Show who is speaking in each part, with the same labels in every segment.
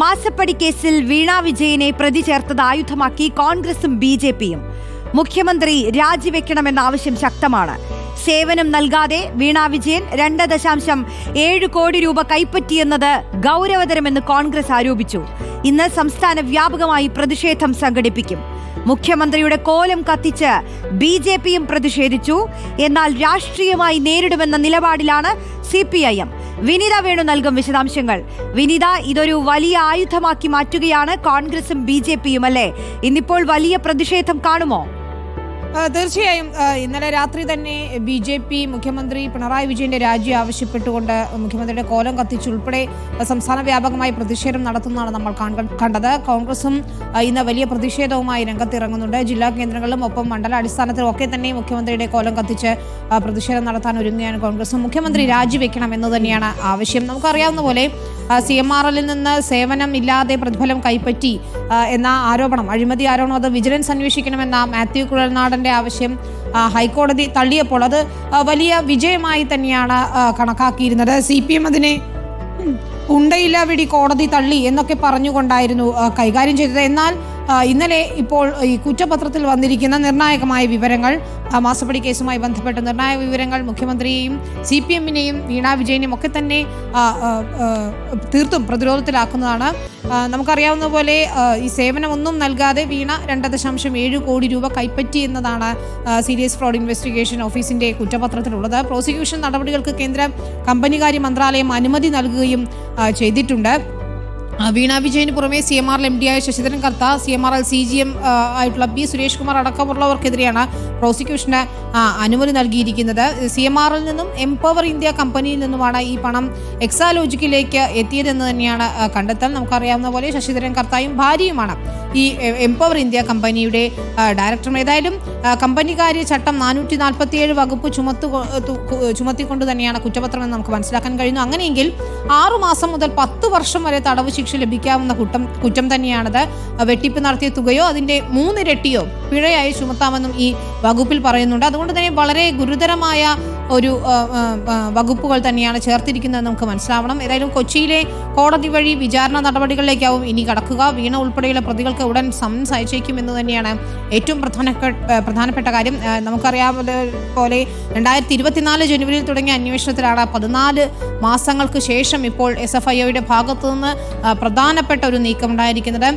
Speaker 1: മാസപ്പടി കേസിൽ വീണ വിജയനെ പ്രതി ചേർത്തത് ആയുധമാക്കി കോൺഗ്രസും ബി ജെ പിയും. മുഖ്യമന്ത്രി രാജിവെക്കണമെന്ന ആവശ്യം ശക്തമാണ്. സേവനം നൽകാതെ വീണ വിജയൻ രണ്ട് ദശാംശം ഏഴ് കോടി രൂപ കൈപ്പറ്റിയെന്നത് ഗൗരവതരമെന്ന് കോൺഗ്രസ് ആരോപിച്ചു. ഇന്ന് സംസ്ഥാന വ്യാപകമായി പ്രതിഷേധം സംഘടിപ്പിക്കും. മുഖ്യമന്ത്രിയുടെ കോലം കത്തിച്ച് ബി ജെ പിയും പ്രതിഷേധിച്ചു. എന്നാൽ രാഷ്ട്രീയമായി നേരിടുമെന്ന നിലപാടിലാണ് C P I M. Vineetha Venu നൽകും വിശദാംശങ്ങൾ. വിനീത ഇതൊരു വലിയ ആയുധമാക്കി മാറ്റുകയാണ് കോൺഗ്രസും ബി അല്ലേ? ഇന്നിപ്പോൾ വലിയ പ്രതിഷേധം കാണുമോ?
Speaker 2: തീർച്ചയായും ഇന്നലെ രാത്രി തന്നെ ബി ജെ പി മുഖ്യമന്ത്രി പിണറായി വിജയന്റെ രാജി ആവശ്യപ്പെട്ടുകൊണ്ട് മുഖ്യമന്ത്രിയുടെ കോലം കത്തിച്ചുൾപ്പെടെ സംസ്ഥാന വ്യാപകമായി പ്രതിഷേധം നടത്തുന്നതാണ് നമ്മൾ കണ്ടത്. കോൺഗ്രസും ഇന്ന് വലിയ പ്രതിഷേധവുമായി രംഗത്തിറങ്ങുന്നുണ്ട്. ജില്ലാ കേന്ദ്രങ്ങളിലും ഒപ്പം മണ്ഡലാടിസ്ഥാനത്തിലും ഒക്കെ തന്നെ മുഖ്യമന്ത്രിയുടെ കോലം കത്തിച്ച് പ്രതിഷേധം നടത്താൻ ഒരുങ്ങുകയാണ് കോൺഗ്രസും. മുഖ്യമന്ത്രി രാജിവെക്കണം എന്ന് തന്നെയാണ് ആവശ്യം. നമുക്കറിയാവുന്ന പോലെ സി എം ആർ എല്ലിൽ നിന്ന് സേവനം ഇല്ലാതെ പ്രതിഫലം കൈപ്പറ്റി എന്ന ആരോപണം. അഴിമതി ആരോപണം അത് വിജിലൻസ് അന്വേഷിക്കണമെന്ന മാത്യു കുഴൽനാടന്റെ ആവശ്യം ഹൈക്കോടതി തള്ളിയപ്പോൾ അത് വലിയ വിജയമായി തന്നെയാണ് കണക്കാക്കിയിരുന്നത്. സി പി എം അതിനെ ഉണ്ടയില്ല വിടി കോടതി തള്ളി എന്നൊക്കെ പറഞ്ഞുകൊണ്ടായിരുന്നു കൈകാര്യം ചെയ്തത്. എന്നാൽ ഇന്നലെ ഇപ്പോൾ ഈ കുറ്റപത്രത്തിൽ വന്നിരിക്കുന്ന നിർണായകമായ വിവരങ്ങൾ മാസപ്പടി കേസുമായി ബന്ധപ്പെട്ട നിർണായക വിവരങ്ങൾ മുഖ്യമന്ത്രിയെയും സി പി എമ്മിനെയും വീണ വിജയനെയും ഒക്കെ തന്നെ തീർത്തും പ്രതിരോധത്തിലാക്കുന്നതാണ്. നമുക്കറിയാവുന്ന പോലെ ഈ സേവനമൊന്നും നൽകാതെ വീണ രണ്ട് ദശാംശം ഏഴ് കോടി രൂപ കൈപ്പറ്റി എന്നതാണ് സീരിയസ് ഫ്രോഡ് ഇൻവെസ്റ്റിഗേഷൻ ഓഫീസിന്റെ കുറ്റപത്രത്തിലുള്ളത്. പ്രോസിക്യൂഷൻ നടപടികൾക്ക് കേന്ദ്ര കമ്പനികാര്യ മന്ത്രാലയം അനുമതി നൽകുകയും ചെയ്തിട്ടുണ്ട്. വീണ വിജയന് പുറമെ C M R M D ആയ Sasidharan Kartha C M R L C G M ആയിട്ടുള്ള ബി സുരേഷ് കുമാർ അടക്കമുള്ളവർക്കെതിരെയാണ് പ്രോസിക്യൂഷന് അനുമതി നൽകിയിരിക്കുന്നത്. സി എം ആറിൽ നിന്നും എംപവർ ഇന്ത്യ കമ്പനിയിൽ നിന്നുമാണ് ഈ പണം എക്സാലോജിക്കിലേക്ക് എത്തിയതെന്ന് തന്നെയാണ് കണ്ടെത്തൽ. നമുക്കറിയാവുന്ന പോലെ ശശിധരൻ കർത്തായും ഭാര്യയുമാണ് ഈ എംപവർ ഇന്ത്യ കമ്പനിയുടെ ഡയറക്ടർ ഏതായാലും കമ്പനികാര്യ ചട്ടം നാനൂറ്റി നാൽപ്പത്തിയേഴ് വകുപ്പ് ചുമത്തു ചുമത്തിക്കൊണ്ട് തന്നെയാണ് കുറ്റപത്രം എന്ന് നമുക്ക് മനസ്സിലാക്കാൻ കഴിയുന്നു. അങ്ങനെയെങ്കിൽ ആറു മാസം മുതൽ പത്ത് വർഷം വരെ തടവ് ലഭിക്കാവുന്ന കുറ്റം കുറ്റം തന്നെയാണത്. വെട്ടിപ്പ് നടത്തിയ തുകയോ അതിന്റെ മൂന്നിരട്ടിയോ പിഴയായി ചുമത്താമെന്നും ഈ വകുപ്പിൽ പറയുന്നുണ്ട്. അതുകൊണ്ട് തന്നെ വളരെ ഗുരുതരമായ ഒരു വകുപ്പുകൾ തന്നെയാണ് ചേർത്തിരിക്കുന്നത് നമുക്ക് മനസ്സിലാവണം. ഏതായാലും കൊച്ചിയിലെ കോടതി വഴി വിചാരണ നടപടികളിലേക്കാവും ഇനി കടക്കുക. വീണ ഉൾപ്പെടെയുള്ള പ്രതികൾക്ക് ഉടൻ സമൻസ് അയച്ചേക്കും എന്ന് തന്നെയാണ് ഏറ്റവും പ്രധാന പ്രധാനപ്പെട്ട കാര്യം. നമുക്കറിയാവുന്ന പോലെ രണ്ടായിരത്തി ഇരുപത്തിനാല് ജനുവരിയിൽ തുടങ്ങിയ അന്വേഷണത്തിലാണ് പതിനാല് മാസങ്ങൾക്ക് ശേഷം ഇപ്പോൾ എസ് എഫ് ഐ ഒയുടെ ഭാഗത്തു നിന്ന് പ്രധാനപ്പെട്ട ഒരു നീക്കം ഉണ്ടായിരിക്കുന്നത്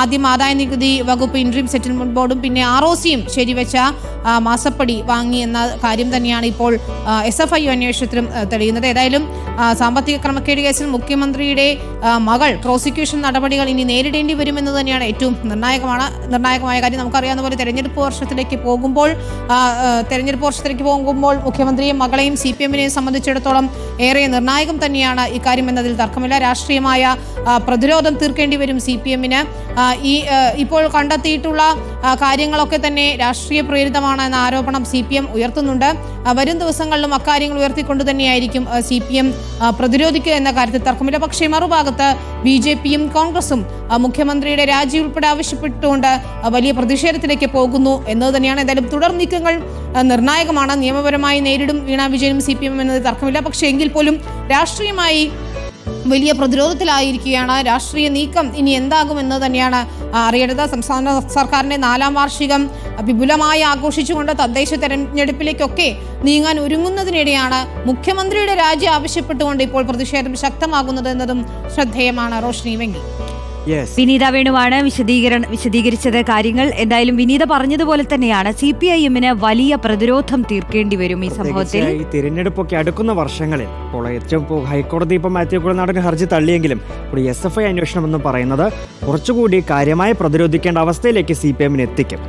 Speaker 2: ആദ്യം ആദായ നികുതി വകുപ്പ് ഇൻട്രീം സെറ്റിൽമെന്റ് ബോർഡും പിന്നെ ആർ ഒ സിയും ശരിവെച്ച മാസപ്പടി വാങ്ങി എന്ന കാര്യം തന്നെയാണ് ഇപ്പോൾ എസ് എഫ് ഐ അന്വേഷണത്തിലും തെളിയുന്നത്. ഏതായാലും സാമ്പത്തിക ക്രമക്കേട് കേസിൽ മുഖ്യമന്ത്രിയുടെ മകൾ പ്രോസിക്യൂഷൻ നടപടികൾ ഇനി നേരിടേണ്ടി വരുമെന്ന് തന്നെയാണ് ഏറ്റവും നിർണായകമാണ്. നിർണായകമായ കാര്യം നമുക്കറിയാവുന്ന പോലെ തെരഞ്ഞെടുപ്പ് വർഷത്തിലേക്ക് പോകുമ്പോൾ തെരഞ്ഞെടുപ്പ് വർഷത്തിലേക്ക് പോകുമ്പോൾ മുഖ്യമന്ത്രിയും മകളെയും സി പി എമ്മിനെയും സംബന്ധിച്ചിടത്തോളം ഏറെ നിർണായകം തന്നെയാണ് ഇക്കാര്യം എന്നതിൽ തർക്കമില്ല. രാഷ്ട്രീയമായ പ്രതിരോധം തീർക്കേണ്ടി വരും സി പി എമ്മിന്. ഈ ഇപ്പോൾ കണ്ടെത്തിയിട്ടുള്ള കാര്യങ്ങളൊക്കെ തന്നെ രാഷ്ട്രീയ പ്രേരിതമാണ് എന്ന ആരോപണം സി പി എം ഉയർത്തുന്നുണ്ട്. വരും ദിവസങ്ങളിലും അക്കാര്യങ്ങൾ ഉയർത്തിക്കൊണ്ട് തന്നെയായിരിക്കും സി പി എം പ്രതിരോധിക്കുക എന്ന കാര്യത്തിൽ തർക്കമില്ല. പക്ഷേ മറുഭാഗത്ത് ബി ജെ പിയും കോൺഗ്രസും മുഖ്യമന്ത്രിയുടെ രാജി ഉൾപ്പെടെ ആവശ്യപ്പെട്ടുകൊണ്ട് വലിയ പ്രതിഷേധത്തിലേക്ക് പോകുന്നു എന്നത് തന്നെയാണ്. എന്തായാലും തുടർ നീക്കങ്ങൾ നിർണായകമാണ്. നിയമപരമായി നേരിടും വീണ വിജയനും സി പി എം എന്നത് തർക്കമില്ല. പക്ഷേ എങ്കിൽ പോലും രാഷ്ട്രീയമായി വലിയ പ്രതിരോധത്തിലായിരിക്കുകയാണ്. രാഷ്ട്രീയ നീക്കം ഇനി എന്താകുമെന്ന് തന്നെയാണ് അറിയേണ്ടത്. സംസ്ഥാന സർക്കാരിന്റെ നാലാം വാർഷികം വിപുലമായി ആഘോഷിച്ചുകൊണ്ട് തദ്ദേശ തെരഞ്ഞെടുപ്പിലേക്കൊക്കെ നീങ്ങാൻ ഒരുങ്ങുന്നതിനിടെയാണ് മുഖ്യമന്ത്രിയുടെ രാജി ആവശ്യപ്പെട്ടുകൊണ്ട് ഇപ്പോൾ പ്രതിഷേധം ശക്തമാകുന്നത് എന്നതും ശ്രദ്ധേയമാണ്. റോഷ്നി വെങ്കി.
Speaker 1: വിനീത വേണുവാണ് വിശദീകരണ വിശദീകരിച്ചത് കാര്യങ്ങൾ. എന്തായാലും വിനീത പറഞ്ഞതുപോലെ തന്നെയാണ്. സി പി ഐ എമ്മിന് വലിയ പ്രതിരോധം തീർക്കേണ്ടി വരും ഈ സംഭവത്തിൽ.
Speaker 3: ഈ തിരഞ്ഞെടുപ്പൊക്കെ അടുക്കുന്ന വർഷങ്ങളിൽ ഇപ്പോൾ ഏറ്റവും ഇപ്പോൾ ഹൈക്കോടതി ഇപ്പോൾ മാത്യു കുളനാടൻ ഹർജി തള്ളിയെങ്കിലും ഇപ്പോൾ എസ് എഫ് ഐ അന്വേഷണം എന്ന് പറയുന്നത് കുറച്ചുകൂടി കാര്യമായി പ്രതിരോധിക്കേണ്ട അവസ്ഥയിലേക്ക് സി പി എമ്മിന് എത്തിക്കും.